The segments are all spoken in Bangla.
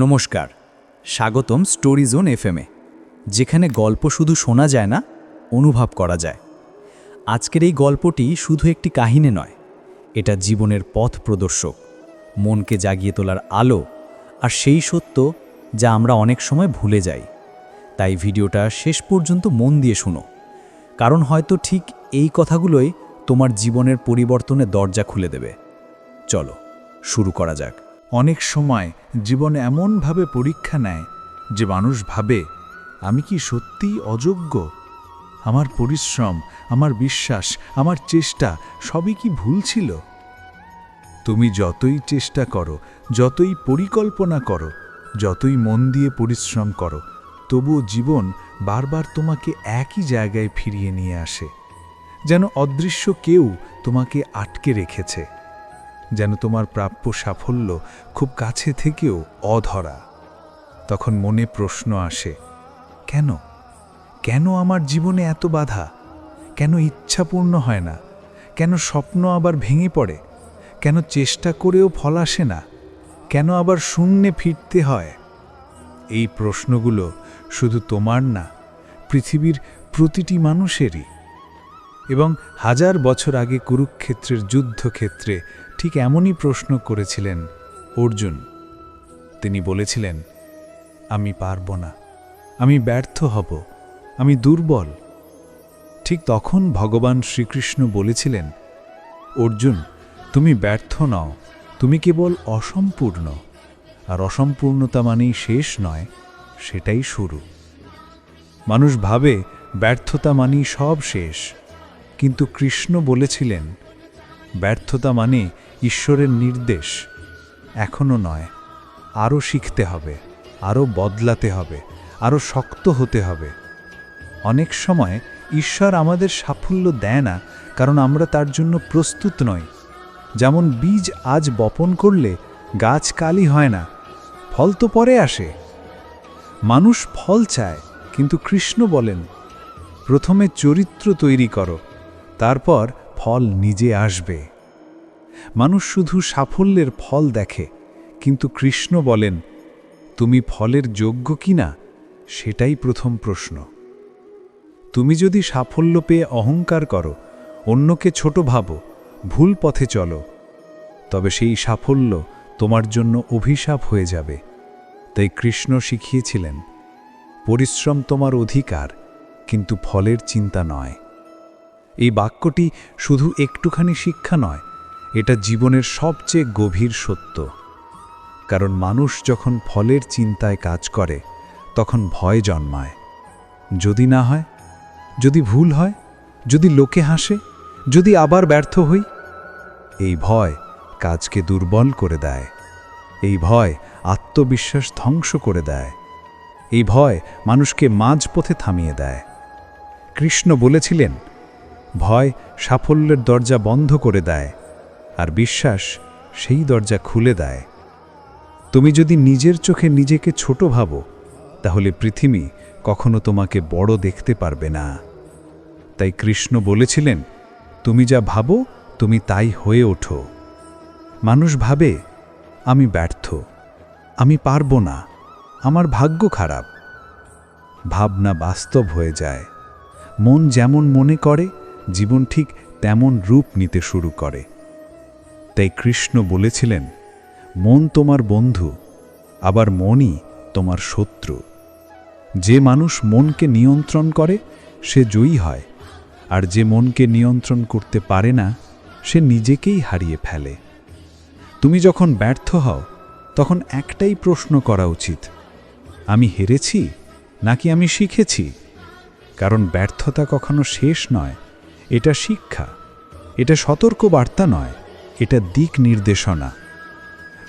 নমস্কার, স্বাগতম স্টোরি জোন এফএমে যেখানে গল্প শুধু শোনা যায় না, অনুভব করা যায়। আজকের এই গল্পটি শুধু একটি কাহিনী নয়, এটা জীবনের পথ প্রদর্শক, মনকে জাগিয়ে তোলার আলো আর সেই সত্য যা আমরা অনেক সময় ভুলে যাই। তাই ভিডিওটা শেষ পর্যন্ত মন দিয়ে শুনো, কারণ হয়তো ঠিক এই কথাগুলোই তোমার জীবনের পরিবর্তনে দরজা খুলে দেবে। চলো, শুরু করা যাক। অনেক সময় জীবন এমনভাবে পরীক্ষা নেয় যে মানুষ ভাবে, আমি কি সত্যিই অযোগ্য? আমার পরিশ্রম, আমার বিশ্বাস, আমার চেষ্টা সবই কি ভুল ছিল? তুমি যতই চেষ্টা করো, যতই পরিকল্পনা করো, যতই মন দিয়ে পরিশ্রম করো, তবুও জীবন বারবার তোমাকে একই জায়গায় ফিরিয়ে নিয়ে আসে, যেন অদৃশ্য কেউ তোমাকে আটকে রেখেছে। যেন তোমার প্রাপ্য সাফল্য খুব কাছে থেকেও অধরা। তখন মনে প্রশ্ন আসে, কেন? কেন আমার জীবনে এত বাধা? কেন ইচ্ছা পূর্ণ হয় না? কেন স্বপ্ন আবার ভেঙে পড়ে? কেন চেষ্টা করেও ফল আসে না? কেন আবার শূন্যে ফিরতে হয়? এই প্রশ্নগুলো শুধু তোমার না, পৃথিবীর প্রতিটি মানুষেরই। এবং হাজার বছর আগে কুরুক্ষেত্রের যুদ্ধক্ষেত্রে ঠিক এমনই প্রশ্ন করেছিলেন, অর্জুন, তিনি বলেছিলেন, আমি পারব না, আমি ব্যর্থ হব, আমি দুর্বল। ঠিক তখন ভগবান শ্রীকৃষ্ণ বলেছিলেন, অর্জুন, তুমি ব্যর্থ নও, তুমি কেবল অসম্পূর্ণ, আর অসম্পূর্ণতা মানেই শেষ নয়, সেটাই শুরু। মানুষ ভাবে, ব্যর্থতা মানেই সব শেষ, কিন্তু কৃষ্ণ বলেছিলেন, ব্যর্থতা মানে ঈশ্বরের নির্দেশ এখনও নয়। আরও শিখতে হবে, আরও বদলাতে হবে, আরও শক্ত হতে হবে। অনেক সময় ঈশ্বর আমাদের সাফল্য দেয় না, কারণ আমরা তার জন্য প্রস্তুত নই। যেমন বীজ আজ বপন করলে গাছ কালি হয় না, ফল তো পরে আসে। মানুষ ফল চায়, কিন্তু কৃষ্ণ বলেন, প্রথমে চরিত্র তৈরি করো, তারপর ফল নিজে আসবে। মানুষ শুধু সাফল্যের ফল দেখে, কিন্তু কৃষ্ণ বলেন, তুমি ফলের যোগ্য কিনা সেটাই প্রথম প্রশ্ন। তুমি যদি সাফল্য পেয়ে অহংকার করো, অন্যকে ছোট ভাবো, ভুল পথে চলো, তবে সেই সাফল্য তোমার জন্য অভিশাপ হয়ে যাবে। তাই কৃষ্ণ শিখিয়েছিলেন, পরিশ্রম তোমার অধিকার, কিন্তু ফলের চিন্তা নয়। এই বাক্যটি শুধু একটুখানি শিক্ষা নয় এটা জীবনের সবচেয়ে গভীর সত্য। কারণ মানুষ যখন ফলের চিন্তায় কাজ করে, তখন ভয় জন্মায়। যদি না হয়, যদি ভুল হয়, যদি লোকে হাসে, যদি আবার ব্যর্থ হই, এই ভয় কাজকে দুর্বল করে দেয়। এই ভয় আত্মবিশ্বাস ধ্বংস করে দেয়। এই ভয় মানুষকে মাঝপথে থামিয়ে দেয়। কৃষ্ণ বলেছিলেন, ভয় সাফল্যের দরজা বন্ধ করে দেয়। আর বিশ্বাস সেই দরজা খুলে দেয়। তুমি যদি নিজের চোখে নিজেকে ছোট ভাবো, তাহলে পৃথিবী কখনো তোমাকে বড় দেখতে পারবে না। তাই কৃষ্ণ বলেছিলেন, তুমি যা ভাবো, তুমি তাই হয়ে ওঠো। মানুষ ভাবে, আমি ব্যর্থ, আমি পারব না, আমার ভাগ্য খারাপ। ভাবনা বাস্তব হয়ে যায়। মন যেমন মনে করে, জীবন ঠিক তেমন রূপ নিতে শুরু করে। তাই কৃষ্ণ বলেছিলেন, মন তোমার বন্ধু, আবার মনই তোমার শত্রু। যে মানুষ মনকে নিয়ন্ত্রণ করে, সে জয়ী হয়, আর যে মনকে নিয়ন্ত্রণ করতে পারে না, সে নিজেকেই হারিয়ে ফেলে। তুমি যখন ব্যর্থ হও, তখন একটাই প্রশ্ন করা উচিত, আমি হেরেছি, নাকি আমি শিখেছি? কারণ ব্যর্থতা কখনো শেষ নয়, এটা শিক্ষা, এটা সতর্ক বার্তা নয়। এটা দিক নির্দেশনা।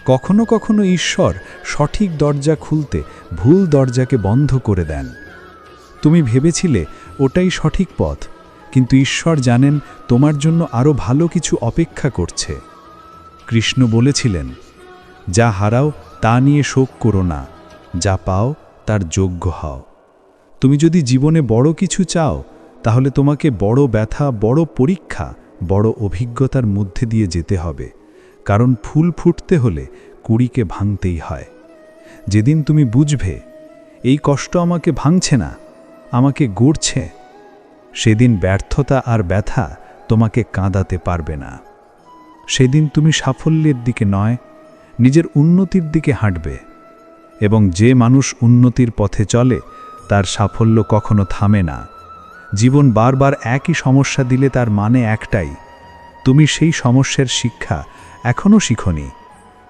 কখনো কখনো ঈশ্বর সঠিক দরজা খুলতে ভুল দরজাকে বন্ধ করে দেন। তুমি ভেবেছিলে, ওটাই সঠিক পথ কিন্তু ঈশ্বর জানেন, তোমার জন্য আরও ভালো কিছু অপেক্ষা করছে কৃষ্ণ বলেছিলেন, যা হারাও, তা নিয়ে শোক করো না। যা পাও, তার যোগ্য হও। তুমি যদি জীবনে বড় কিছু চাও, তাহলে তোমাকে বড় ব্যথা, বড় পরীক্ষা বড় অভিজ্ঞতার মধ্যে দিয়ে যেতে হবে, কারণ ফুল ফুটতে হলে কুড়িকে ভাঙতেই হয়। যেদিন তুমি বুঝবে, এই কষ্ট আমাকে ভাঙছে না, আমাকে গড়ছে, সেদিন ব্যর্থতা আর ব্যথা তোমাকে কাঁদাতে পারবে না। সেদিন তুমি সাফল্যের দিকে নয়, নিজের উন্নতির দিকে হাঁটবে, এবং যে মানুষ উন্নতির পথে চলে, তার সাফল্য কখনো থামে না। জীবন বারবার একই সমস্যা দিলে তার মানে একটাই। তুমি সেই সমস্যার শিক্ষা এখনও শিখনি।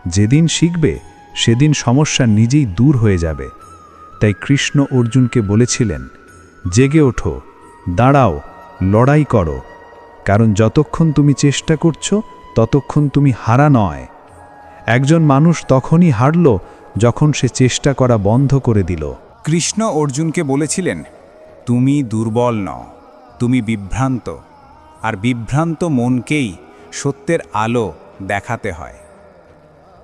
যেদিন শিখবে, সেদিন সমস্যা নিজেই দূর হয়ে যাবে। তাই কৃষ্ণ অর্জুনকে বলেছিলেন, জেগে ওঠো, দাঁড়াও, লড়াই করো। কারণ যতক্ষণ তুমি চেষ্টা করছ, ততক্ষণ তুমি হারা নয়। একজন মানুষ তখনই হারল যখন সে চেষ্টা করা বন্ধ করে দিল। কৃষ্ণ অর্জুনকে বলেছিলেন তুমি দুর্বল ন তুমি বিভ্রান্ত, আর বিভ্রান্ত মনকেই সত্যের আলো দেখাতে হয়।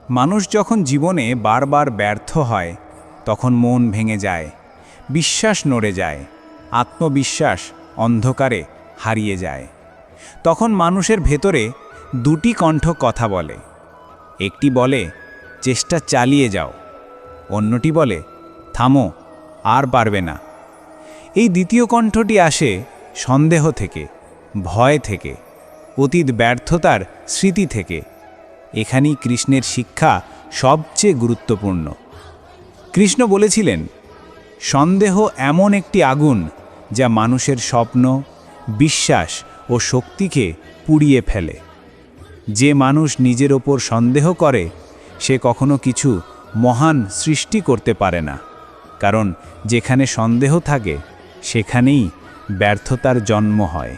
মানুষ যখন জীবনে বারবার ব্যর্থ হয়, তখন মন ভেঙে যায়, বিশ্বাস নড়ে যায়, আত্মবিশ্বাস অন্ধকারে হারিয়ে যায়। তখন মানুষের ভেতরে দুটি কণ্ঠ কথা বলে, একটি বলে, চেষ্টা চালিয়ে যাও। অন্যটি বলে, থামো, আর পারবে না। এই দ্বিতীয় কণ্ঠটি আসে সন্দেহ থেকে, ভয় থেকে, অতীত ব্যর্থতার স্মৃতি থেকে। এখানেই কৃষ্ণের শিক্ষা সবচেয়ে গুরুত্বপূর্ণ। কৃষ্ণ বলেছিলেন, সন্দেহ এমন একটি আগুন যা মানুষের স্বপ্ন, বিশ্বাস ও শক্তিকে পুড়িয়ে ফেলে। যে মানুষ নিজের ওপর সন্দেহ করে, সে কখনো কিছু মহান সৃষ্টি করতে পারে না। কারণ যেখানে সন্দেহ থাকে সেখানেই ব্যর্থতার জন্ম হয়।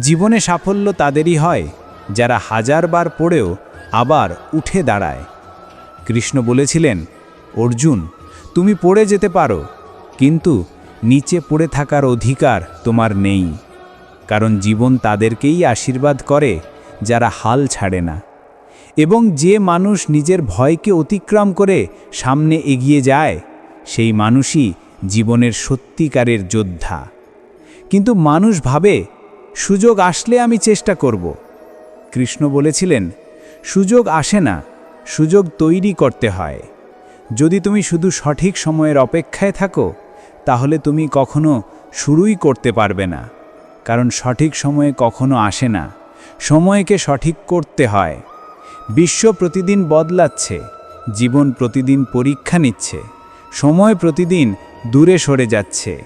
জীবনে সাফল্য তাদেরই হয়, যারা হাজারবার পড়েও আবার উঠে দাঁড়ায়। কৃষ্ণ বলেছিলেন, অর্জুন, তুমি পড়ে যেতে পারো, কিন্তু নিচে পড়ে থাকার অধিকার তোমার নেই, কারণ জীবন তাদেরকেই আশীর্বাদ করে, যারা হাল ছাড়ে না। এবং যে মানুষ নিজের ভয়কে অতিক্রম করে সামনে এগিয়ে যায়, সেই মানুষই জীবনের সত্যিকারের যোদ্ধা। কিন্তু মানুষ ভাবে, সুযোগ আসলে আমি চেষ্টা করব। কৃষ্ণ বলেছিলেন, সুযোগ আসে না, সুযোগ তৈরি করতে হয়। যদি তুমি শুধু সঠিক সময়ের অপেক্ষায় থাকো, তাহলে তুমি কখনো শুরুই করতে পারবে না। কারণ সঠিক সময়ে কখনো আসে না, সময়কে সঠিক করতে হয়। বিশ্ব প্রতিদিন বদলাচ্ছে, জীবন প্রতিদিন পরীক্ষা নিচ্ছে, সময় প্রতিদিন দূরে সরে যাচ্ছে।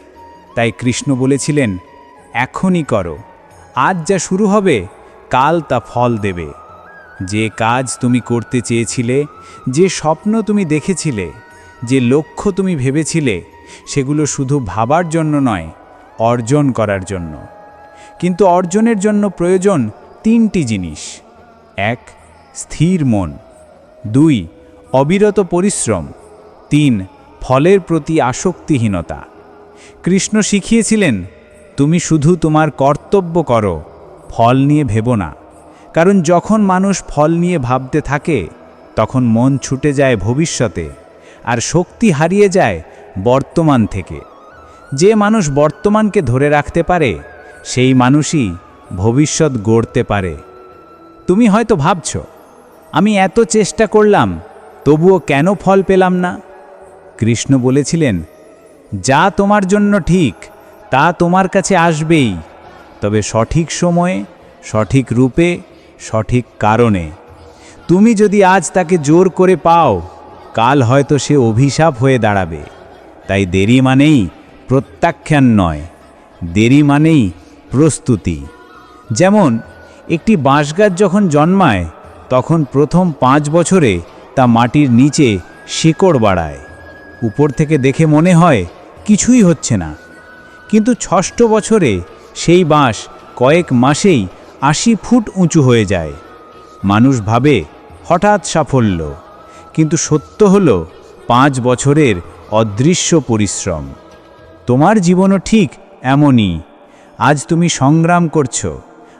তাই কৃষ্ণ বলেছিলেন, এখনই করো। আজ যা শুরু হবে, কাল তা ফল দেবে। যে কাজ তুমি করতে চেয়েছিলে, যে স্বপ্ন তুমি দেখেছিলে, যে লক্ষ্য তুমি ভেবেছিলে, সেগুলো শুধু ভাবার জন্য নয়, অর্জন করার জন্য। কিন্তু অর্জনের জন্য প্রয়োজন তিনটি জিনিস। এক, স্থির মন। দুই, অবিরত পরিশ্রম। তিন ফলের প্রতি আসক্তিহীনতা। কৃষ্ণ শিখিয়েছিলেন, তুমি শুধু তোমার কর্তব্য করো, ফল নিয়ে ভেবো না। কারণ যখন মানুষ ফল নিয়ে ভাবতে থাকে, তখন মন ছুটে যায় ভবিষ্যতে, আর শক্তি হারিয়ে যায় বর্তমান থেকে। যে মানুষ বর্তমানকে ধরে রাখতে পারে, সেই মানুষই ভবিষ্যৎ গড়তে পারে। তুমি হয়তো ভাবছ, আমি এত চেষ্টা করলাম, তবুও কেন ফল পেলাম না? কৃষ্ণ বলেছিলেন, যা তোমার জন্য ঠিক, তা তোমার কাছে আসবেই। তবে সঠিক সময়ে, সঠিক রূপে, সঠিক কারণে। তুমি যদি আজ তাকে জোর করে পাও, কাল হয়তো সে অভিশাপ হয়ে দাঁড়াবে। তাই দেরি মানেই প্রত্যাখ্যান নয়, দেরি মানেই প্রস্তুতি। যেমন, একটি বাঁশগাছ যখন জন্মায়, তখন প্রথম পাঁচ বছরে তা মাটির নিচে শিকড় বাড়ায়। উপর থেকে দেখে মনে হয় কিছুই হচ্ছে না। কিন্তু ষষ্ঠ বছরে সেই বাঁশ কয়েক মাসেই আশি ফুট উঁচু হয়ে যায়। মানুষ ভাবে হঠাৎ সাফল্য, কিন্তু সত্য হল পাঁচ বছরের অদৃশ্য পরিশ্রম। তোমার জীবনও ঠিক এমনই। আজ তুমি সংগ্রাম করছ,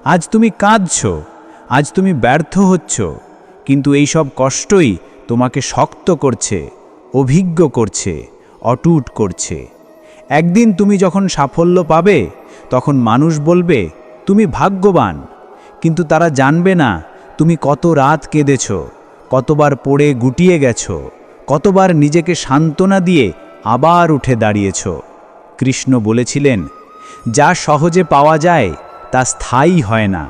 আজ তুমি কাঁদছ, আজ তুমি ব্যর্থ হচ্ছ, কিন্তু এই সব কষ্টই তোমাকে শক্ত করছে। অভিজ্ঞ করছে, অটুট করছে। একদিন তুমি যখন সাফল্য পাবে, তখন মানুষ বলবে, তুমি ভাগ্যবান। কিন্তু তারা জানবে না, তুমি কত রাত কেঁদেছ, কতবার পড়ে গুটিয়ে গেছ, কতবার নিজেকে সান্ত্বনা দিয়ে আবার উঠে দাঁড়িয়েছ। কৃষ্ণ বলেছিলেন, যা সহজে পাওয়া যায়, তা স্থায়ী হয় না।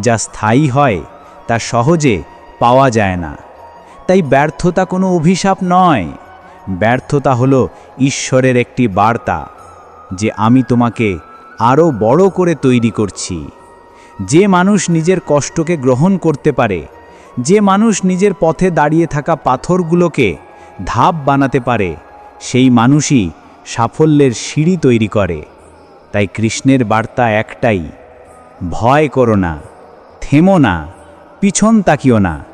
যা স্থায়ী হয়, তা সহজে পাওয়া যায় না। তাই ব্যর্থতা কোনো অভিশাপ নয়। ব্যর্থতা হলো ঈশ্বরের একটি বার্তা, যে আমি তোমাকে আরও বড় করে তৈরি করছি। যে মানুষ নিজের কষ্টকে গ্রহণ করতে পারে, যে মানুষ নিজের পথে দাঁড়িয়ে থাকা পাথরগুলোকে ধাপ বানাতে পারে, সেই মানুষই সাফল্যের সিঁড়ি তৈরি করে। তাই কৃষ্ণের বার্তা একটাই, ভয় করো না, থেমো না, পিছন তাকিও না।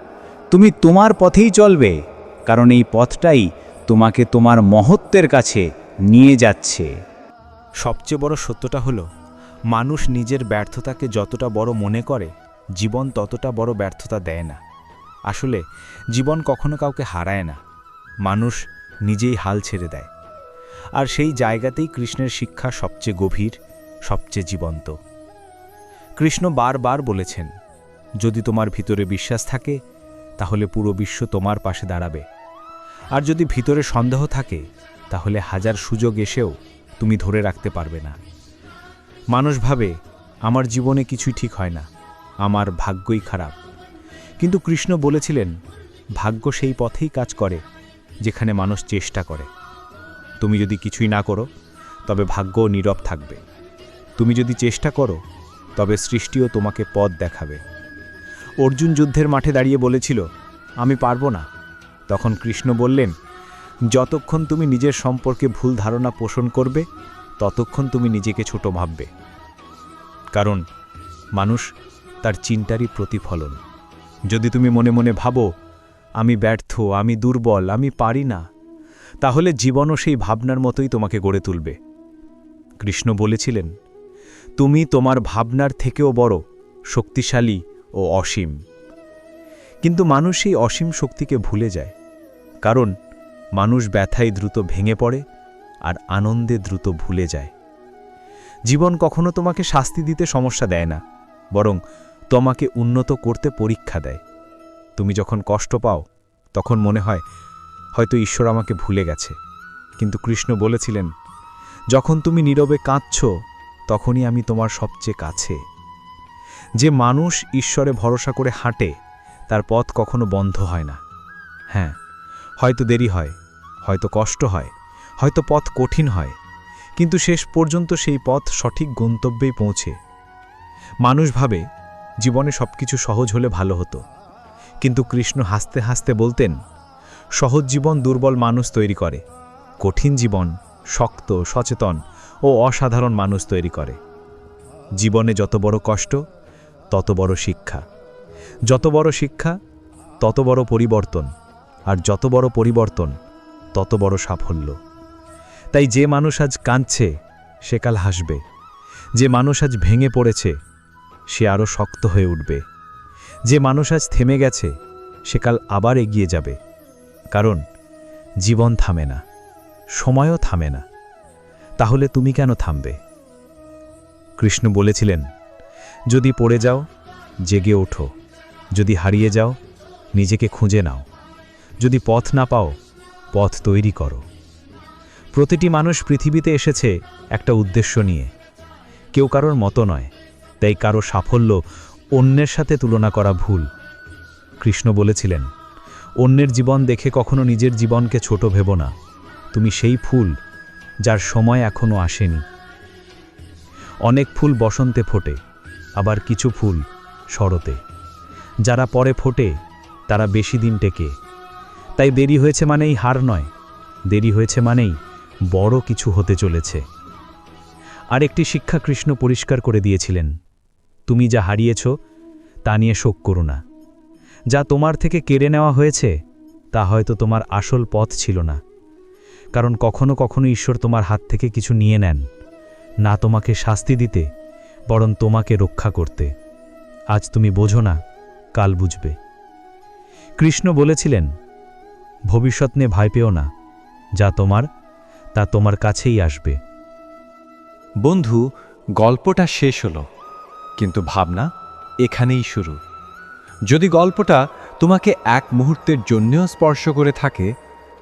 তুমি তোমার পথেই চলবে, কারণ এই পথটাই তোমাকে তোমার মহত্বের কাছে নিয়ে যাচ্ছে। সবচেয়ে বড় সত্যটা হলো, মানুষ নিজের ব্যর্থতাকে যতটা বড় মনে করে, জীবন ততটা বড় ব্যর্থতা দেয় না। আসলে, জীবন কখনো কাউকে হারায় না, মানুষ নিজেই হাল ছেড়ে দেয়। আর সেই জায়গাতেই কৃষ্ণের শিক্ষা সবচেয়ে গভীর, সবচেয়ে জীবন্ত। কৃষ্ণ বারবার বলেছেন, যদি তোমার ভিতরে বিশ্বাস থাকে তাহলে পুরো বিশ্ব তোমার পাশে দাঁড়াবে। আর যদি ভিতরে সন্দেহ থাকে, তাহলে হাজার সুযোগ এসেও তুমি ধরে রাখতে পারবে না। মানুষ ভাবে, আমার জীবনে কিছুই ঠিক হয় না, আমার ভাগ্যই খারাপ। কিন্তু কৃষ্ণ বলেছিলেন, ভাগ্য সেই পথেই কাজ করে, যেখানে মানুষ চেষ্টা করে। তুমি যদি কিছুই না করো, তবে ভাগ্যও নীরব থাকবে। তুমি যদি চেষ্টা করো, তবে সৃষ্টিও তোমাকে পথ দেখাবে। অর্জুন যুদ্ধের মাঠে দাঁড়িয়ে বলেছিল, আমি পারব না। তখন কৃষ্ণ বললেন, যতক্ষণ তুমি নিজের সম্পর্কে ভুল ধারণা পোষণ করবে, ততক্ষণ তুমি নিজেকে ছোট ভাববে। কারণ মানুষ তার চিন্তারই প্রতিফলন। যদি তুমি মনে মনে ভাবো, আমি ব্যর্থ, আমি দুর্বল, আমি পারি না, তাহলে জীবনও সেই ভাবনার মতোই তোমাকে গড়ে তুলবে। কৃষ্ণ বলেছিলেন, তুমি তোমার ভাবনার থেকেও বড়, শক্তিশালী ও অসীম। কিন্তু মানুষ সেই অসীম শক্তিকে ভুলে যায়, কারণ মানুষ ব্যথায় দ্রুত ভেঙে পড়ে আর আনন্দে দ্রুত ভুলে যায়। জীবন কখনো তোমাকে শাস্তি দিতে সমস্যা দেয় না, বরং তোমাকে উন্নত করতে পরীক্ষা দেয়। তুমি যখন কষ্ট পাও, তখন মনে হয়, হয়তো ঈশ্বর আমাকে ভুলে গেছে। কিন্তু কৃষ্ণ বলেছিলেন, যখন তুমি নীরবে কাঁদছ, তখনই আমি তোমার সবচেয়ে কাছে। যে মানুষ ঈশ্বরে ভরসা করে হাঁটে, তার পথ কখনো বন্ধ হয় না। হ্যাঁ হয়তো দেরি হয়, হয়তো কষ্ট হয়, হয়তো পথ কঠিন হয়, কিন্তু শেষ পর্যন্ত সেই পথ সঠিক গন্তব্যেই পৌঁছে। মানুষ ভাবে, জীবনে সব কিছু সহজ হলে ভালো হতো। কিন্তু কৃষ্ণ হাসতে হাসতে বলতেন, সহজ জীবন দুর্বল মানুষ তৈরি করে, কঠিন জীবন শক্ত, সচেতন ও অসাধারণ মানুষ তৈরি করে। জীবনে যত বড় কষ্ট তত বড় শিক্ষা। যত বড় শিক্ষা, তত বড় পরিবর্তন, আর যত বড় পরিবর্তন, তত বড় সাফল্য। তাই যে মানুষ আজ কাঁদছে, সে কাল হাসবে। যে মানুষ আজ ভেঙে পড়েছে, সে আরও শক্ত হয়ে উঠবে। যে মানুষ আজ থেমে গেছে, সে কাল আবার এগিয়ে যাবে। কারণ, জীবন থামে না, সময়ও থামে না। তাহলে তুমি কেন থামবে? কৃষ্ণ বলেছিলেন যদি পড়ে যাও, জেগে ওঠো। যদি হারিয়ে যাও, নিজেকে খুঁজে নাও। যদি পথ না পাও, পথ তৈরি করো। প্রতিটি মানুষ পৃথিবীতে এসেছে একটা উদ্দেশ্য নিয়ে। কেউ কারোর মতো নয়, তাই কারও সাফল্য অন্যের সাথে তুলনা করা ভুল। কৃষ্ণ বলেছিলেন, অন্যের জীবন দেখে কখনো নিজের জীবনকে ছোট ভেব না। তুমি সেই ফুল যার সময় এখনও আসেনি। অনেক ফুল বসন্তে ফোটে আবার কিছু ফুল শরতে। যারা পরে ফোটে, তারা বেশি দিন টেকে। তাই দেরি হয়েছে মানেই হার নয়, দেরি হয়েছে মানেই বড় কিছু হতে চলেছে। আর একটি শিক্ষা কৃষ্ণ পরিষ্কার করে দিয়েছিলেন, তুমি যা হারিয়েছ, তা নিয়ে শোক করো না। যা তোমার থেকে কেড়ে নেওয়া হয়েছে, তা হয়তো তোমার আসল পথ ছিল না। কারণ কখনো কখনো ঈশ্বর তোমার হাত থেকে কিছু নিয়ে নেন, না তোমাকে শাস্তি দিতে বরং তোমাকে রক্ষা করতে। আজ তুমি বোঝো না, কাল বুঝবে। কৃষ্ণ বলেছিলেন, ভবিষ্যৎ নিয়ে ভয় পেও না, যা তোমার, তা তোমার কাছেই আসবে। বন্ধু, গল্পটা শেষ হলো, কিন্তু ভাবনা এখানেই শুরু। যদি গল্পটা তোমাকে এক মুহূর্তের জন্যেও স্পর্শ করে থাকে,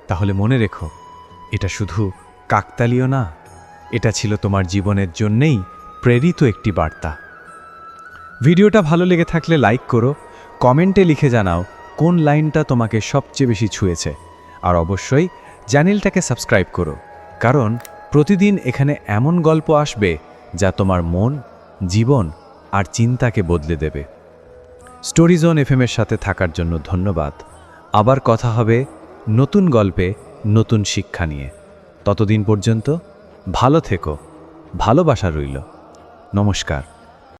তাহলে মনে রেখো, এটা শুধু কাকতালীয় না, এটা ছিল তোমার জীবনের জন্যেই প্রেরিত একটি বার্তা। ভিডিওটা ভালো লেগে থাকলে লাইক করো, কমেন্টে লিখে জানাও কোন লাইনটা তোমাকে সবচেয়ে বেশি ছুঁয়েছে। আর অবশ্যই চ্যানেলটাকে সাবস্ক্রাইব করো, কারণ প্রতিদিন এখানে এমন গল্প আসবে যা তোমার মন, জীবন আর চিন্তাকে বদলে দেবে। স্টোরিজোন এফএমের সাথে থাকার জন্য ধন্যবাদ। আবার কথা হবে নতুন গল্পে নতুন শিক্ষা নিয়ে। ততদিন পর্যন্ত ভালো থেকো, ভালোবাসা রইল। নমস্কার।